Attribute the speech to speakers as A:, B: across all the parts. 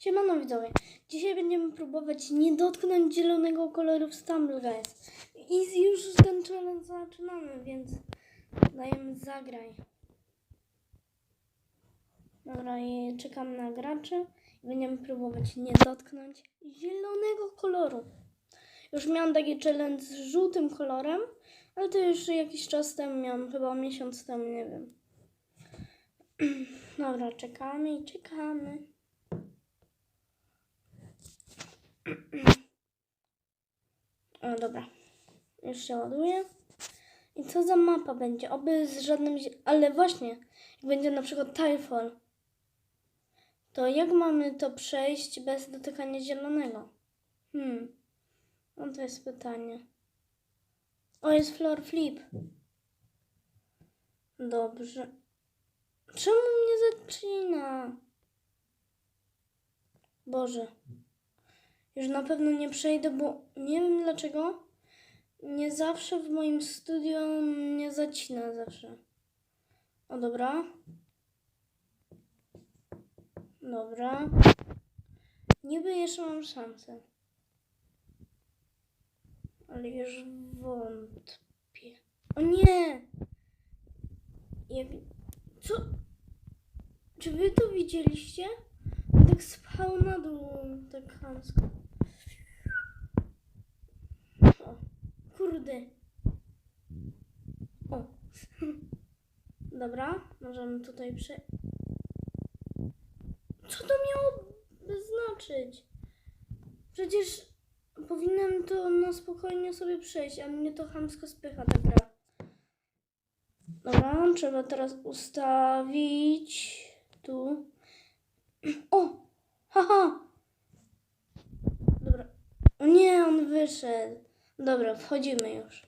A: Siemano widzowie, dzisiaj będziemy próbować nie dotknąć zielonego koloru w Stumble. I już ten challenge zaczynamy, więc dajemy zagraj. Dobra, i czekam na graczy będziemy próbować nie dotknąć zielonego koloru. Już miałam taki challenge z żółtym kolorem, ale to już jakiś czas temu miałam, chyba miesiąc temu, nie wiem. Dobra, czekamy i czekamy. O, dobra. Już się ładuje. I co za mapa będzie? Oby z żadnym... Ale właśnie, jak będzie na przykład Tyfall, to jak mamy to przejść bez dotykania zielonego? Hmm. No to jest pytanie. O, jest floor flip. Dobrze. Czemu mnie zaczyna? Boże. Już na pewno nie przejdę, bo nie wiem dlaczego. Nie zawsze w moim studio mnie zacina zawsze. O dobra. Dobra. Niby jeszcze mam szansę. Ale już wątpię. O nie! Jak... Co? Czy wy to widzieliście? Tak spał na dół, tak chamsko. O, kurde. O. Dobra, możemy tutaj prze... Co to miałoby znaczyć? Przecież powinienem to na spokojnie sobie przejść, a mnie to chamsko spycha gra. Dobra, trzeba teraz ustawić tu. O! Haha! Dobra. O nie, on wyszedł. Dobra, wchodzimy już.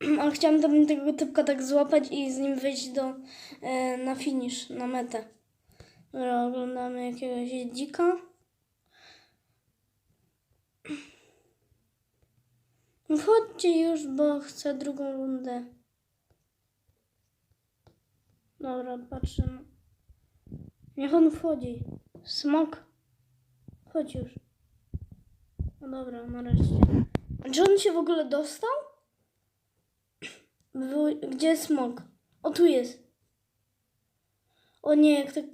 A: Ale chciałam tam tego typka tak złapać i z nim wyjść do, e, na finish, na metę. Dobra, oglądamy jakiegoś dzika. Wchodźcie już, bo chcę drugą rundę. Dobra, patrzę. Niech on wchodzi. Smok. Chodź już. No dobra, nareszcie. Czy on się w ogóle dostał? Gdzie jest smok? O, tu jest. O nie, jak tak...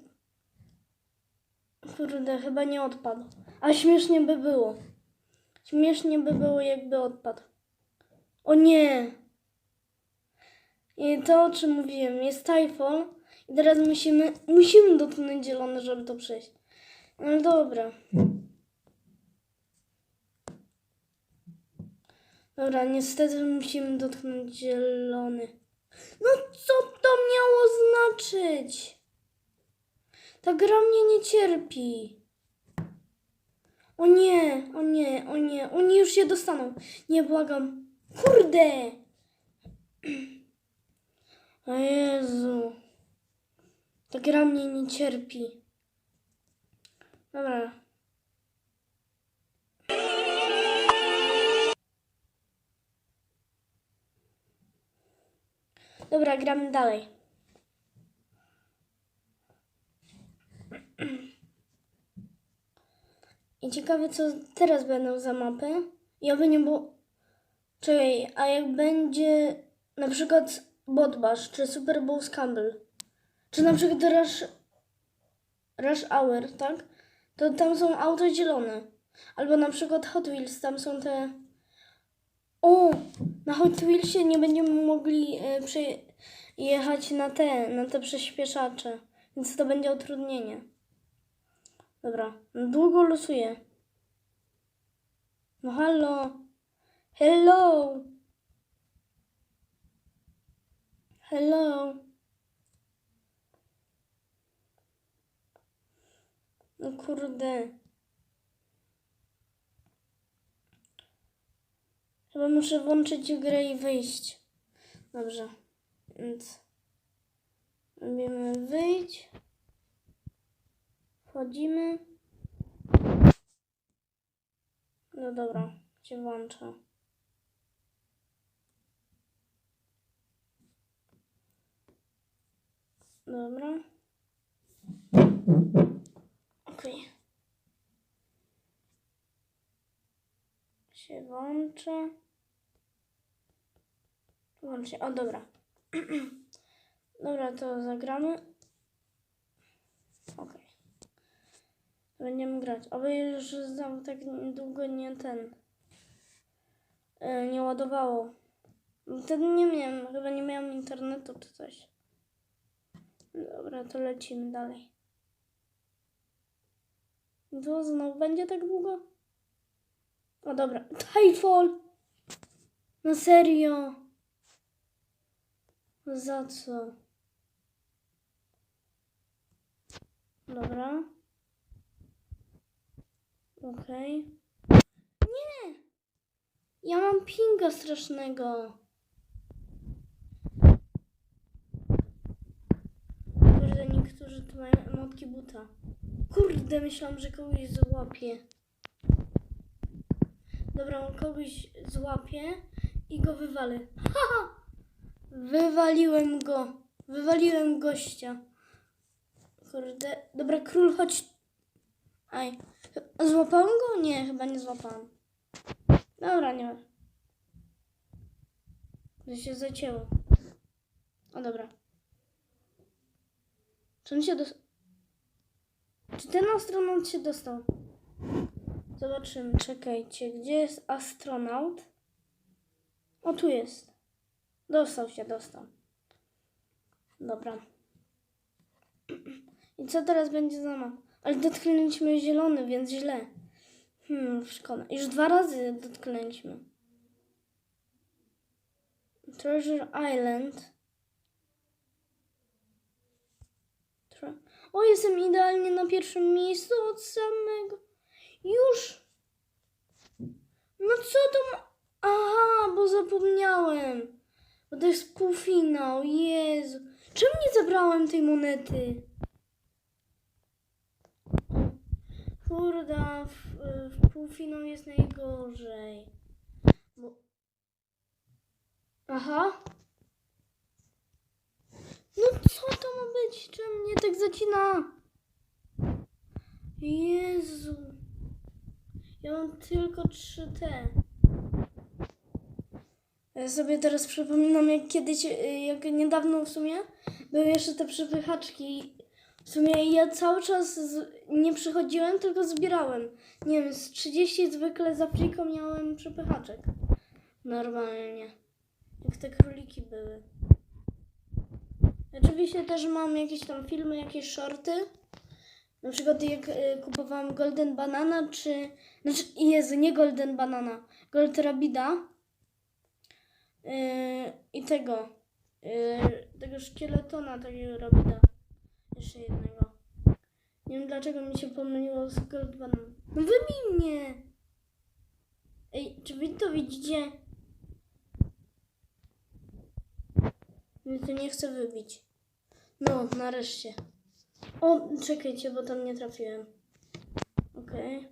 A: Kurde, chyba nie odpadł. A śmiesznie by było. Śmiesznie by było, jakby odpadł. O nie! I to, o czym mówiłem, jest Typhoon. I teraz musimy, musimy dotknąć zielony, żeby to przejść. No dobra. Dobra, niestety musimy dotknąć zielony. No co to miało znaczyć? Ta gra mnie nie cierpi. O nie, o nie, o nie, oni już się dostaną. Nie błagam. Kurde! O Jezu. Ta gra mnie nie cierpi. Dobra. Dobra, gramy dalej. I ciekawe, co teraz będą za mapy. I oby nie było... Czekaj, a jak będzie na przykład Botbash, czy Super Bowl Scramble, czy na przykład Rush, Rush Hour, tak? To tam są auta zielone. Albo na przykład Hot Wheels, tam są te... O! Na Hot Wheelsie nie będziemy mogli e, przejechać na te, na te przyspieszacze. Więc to będzie utrudnienie. Dobra, długo losuję. No halo. Hello. Hello. No kurde. Chyba muszę włączyć grę i wyjść. Dobrze. Więc robimy wyjść. Wchodzimy. No dobra, cię włączę. Dobra. Okej. Okay. Się włączę. Włącz się. O, dobra. dobra, to zagramy. Okej. Będziemy grać. Oby już znowu tak długo nie ten. e, nie ładowało. Wtedy nie miałem, chyba nie miałem internetu czy coś. Dobra, to lecimy dalej. To znowu będzie tak długo? O dobra. Titanfall! Na serio? Za co? Dobra. Okej. Nie! Ja mam pinga strasznego. Kurde, niektórzy tu mają emotki buta. Kurde, myślałam, że kogoś złapię. Dobra, kogoś złapię i go wywalę. Haha! Wywaliłem go. Wywaliłem gościa. Kurde. Dobra, król, chodź. Aj. Złapałem go? Nie, chyba nie złapałem. Dobra, nie. To się zacięło. O, dobra. Czy on się dostał? Czy ten astronaut się dostał? Zobaczymy, czekajcie. Gdzie jest astronaut? O, tu jest. Dostał się, dostał. Dobra. I co teraz będzie za mapą? Ale dotknęliśmy zielony, więc źle. Hmm, szkoda. Już dwa razy dotknęliśmy. Treasure Island. Tre- o, jestem idealnie na pierwszym miejscu od samego. Już! No co to ma... Aha, bo zapomniałem. Bo to jest półfinał, Jezu. Czemu nie zabrałem tej monety? Kurde, w, w półfinał jest najgorzej. Bo... Aha. No co to ma być? Czemu mnie tak zacina? Jezu. Ja mam tylko 3T. Ja sobie teraz przypominam, jak kiedyś, y, jak niedawno w sumie, były jeszcze te przepychaczki. W sumie ja cały czas nie przychodziłem, tylko zbierałem. Nie wiem, z 30 zwykle za friko miałem przepychaczek. Normalnie. Jak te króliki były. Oczywiście też mam jakieś tam filmy, jakieś shorty. Na przykład jak y, kupowałam Golden Banana, czy... Znaczy, Jezu, nie Golden Banana. Gold Rabida. Yy, I tego. Yy, tego szkieletona, takiego Rabida. Jeszcze jednego. Nie wiem dlaczego mi się pomyliło z Gold Banana. No wybij mnie! Ej, czy wy to widzicie? Mnie to nie chce wybić. No, nareszcie. O, czekajcie, bo tam nie trafiłem. Okej.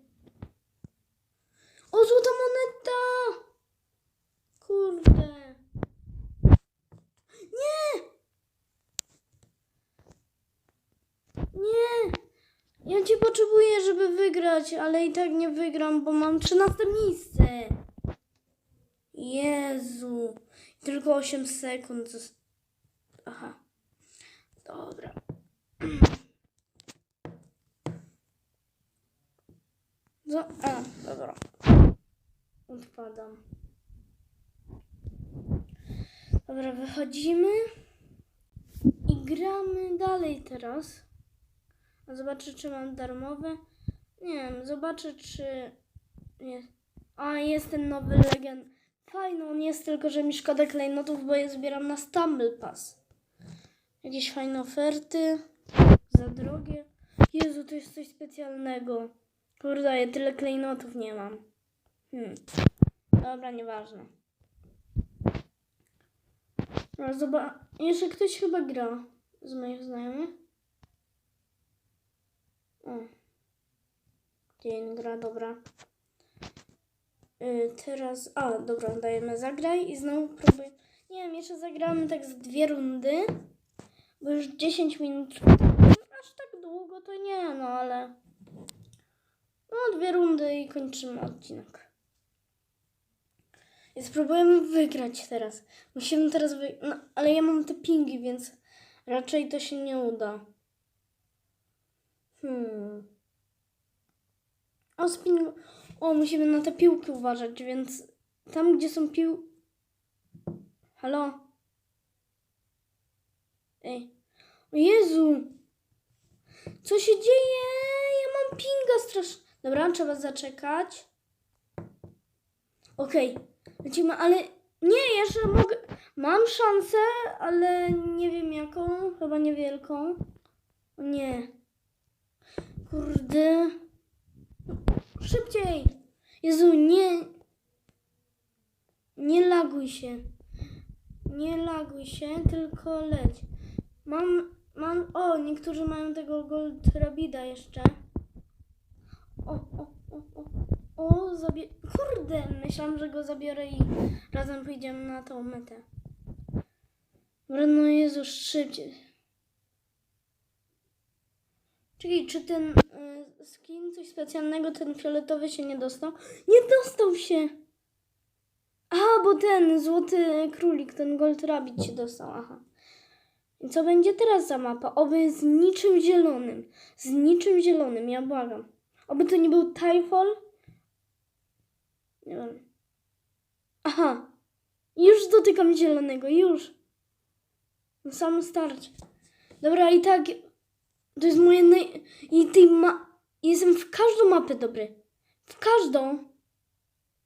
A: O, złota moneta! Kurde. Nie! Nie! Ja cię potrzebuję, żeby wygrać, ale i tak nie wygram, bo mam 13 miejsce. Jezu. Tylko 8 sekund. Aha. Dobra. No, a, dobra. Odpadam. Dobra, wychodzimy i gramy dalej teraz. Zobaczę, czy mam darmowe. Nie wiem, zobaczę, czy nie. A, jest ten nowy legend. Fajny on jest, tylko że mi szkoda klejnotów, bo je zbieram na Stumble Pass. Jakieś fajne oferty. Za drogie. Jezu, to jest coś specjalnego. Kurde, ja tyle klejnotów nie mam. Hmm. Dobra, nieważne. No, zobacz. Jeszcze ktoś chyba gra z moich znajomych. O. Dzień gra, dobra. Y, teraz. A, dobra, dajemy zagraj i znowu próbuję. Nie wiem, jeszcze zagramy tak z dwie rundy. Bo już 10 minut. Aż tak długo to nie, no ale. No, dwie rundy i kończymy odcinek. I spróbujemy wygrać teraz. Musimy teraz wy... No, ale ja mam te pingi, więc raczej to się nie uda. Hmm. O, spin... O, musimy na te piłki uważać, więc tam, gdzie są pił... Halo? Ej. O Jezu! Co się dzieje? Ja mam pinga strasznie. Dobra, trzeba zaczekać. Okej, lecimy, ale nie, jeszcze mogę. Mam szansę, ale nie wiem jaką. Chyba niewielką. Nie. Kurde. Szybciej. Jezu, nie. Nie laguj się. Nie laguj się, tylko leć. Mam, mam, o, niektórzy mają tego Gold Rabida jeszcze. O, o, o, o, o, zabie... Kurde, myślałam, że go zabiorę i razem pójdziemy na tą metę. Dobra, no Jezu, szybciej. Czekaj, czy ten y, skin, coś specjalnego, ten fioletowy się nie dostał? Nie dostał się! A, bo ten złoty królik, ten Gold Rabbit się dostał, aha. I co będzie teraz za mapa? Oby z niczym zielonym. Z niczym zielonym, ja błagam. Oby to nie był Tyfall. Nie wiem. Aha. Już dotykam zielonego, już. Na samym starcie. Dobra, i tak. To jest moje naj... I tej ma... Jestem w każdą mapę dobry. W każdą.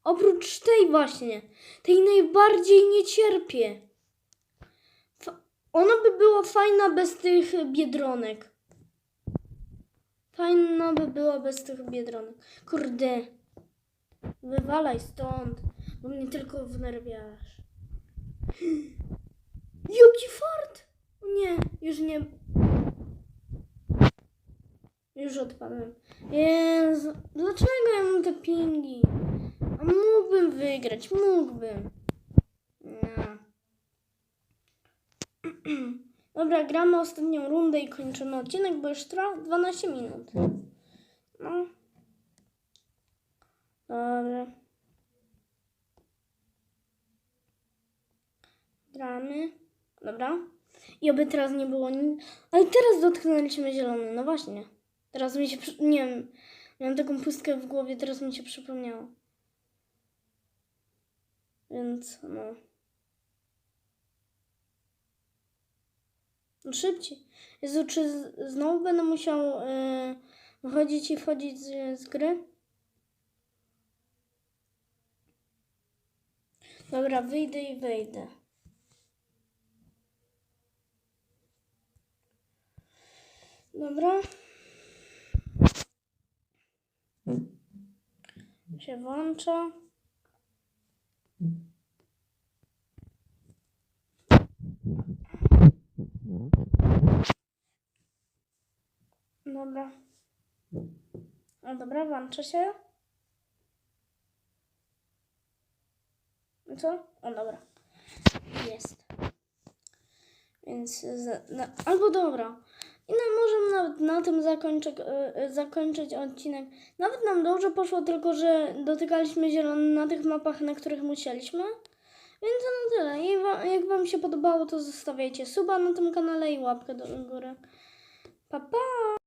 A: Oprócz tej właśnie. Tej najbardziej nie cierpię. Ona by była fajna bez tych biedronek. Fajna by była bez tych biedronek. Kurde. Wywalaj stąd, bo mnie tylko wnerwiasz. Jaki fart! Nie, już nie. Już odpadłem. Jezu, dlaczego ja mam te pingi? A mógłbym wygrać, mógłbym. Nie. Dobra, gramy ostatnią rundę i kończymy odcinek, bo już trwa 12 minut. No. Dobra. Gramy. Dobra. I oby teraz nie było nic. Ale teraz dotknęliśmy zielony. No właśnie. Teraz mi się. Nie wiem. Miałam taką pustkę w głowie, teraz mi się przypomniało. Więc no. No szybciej. Jezu, czy z, znowu będę musiał yy, wychodzić i wchodzić z, z gry? Dobra, wyjdę i wejdę. Dobra. Się włącza. Dobra. No dobra, włączę się. No co? O, dobra. Jest. Więc za, na, albo dobra. I no, możemy nawet na tym zakończyć, e, zakończyć odcinek. Nawet nam dobrze poszło, tylko że dotykaliśmy zielony na tych mapach, na których musieliśmy. Więc to na tyle. I jak Wam się podobało, to zostawiajcie suba na tym kanale i łapkę do góry. Pa, pa!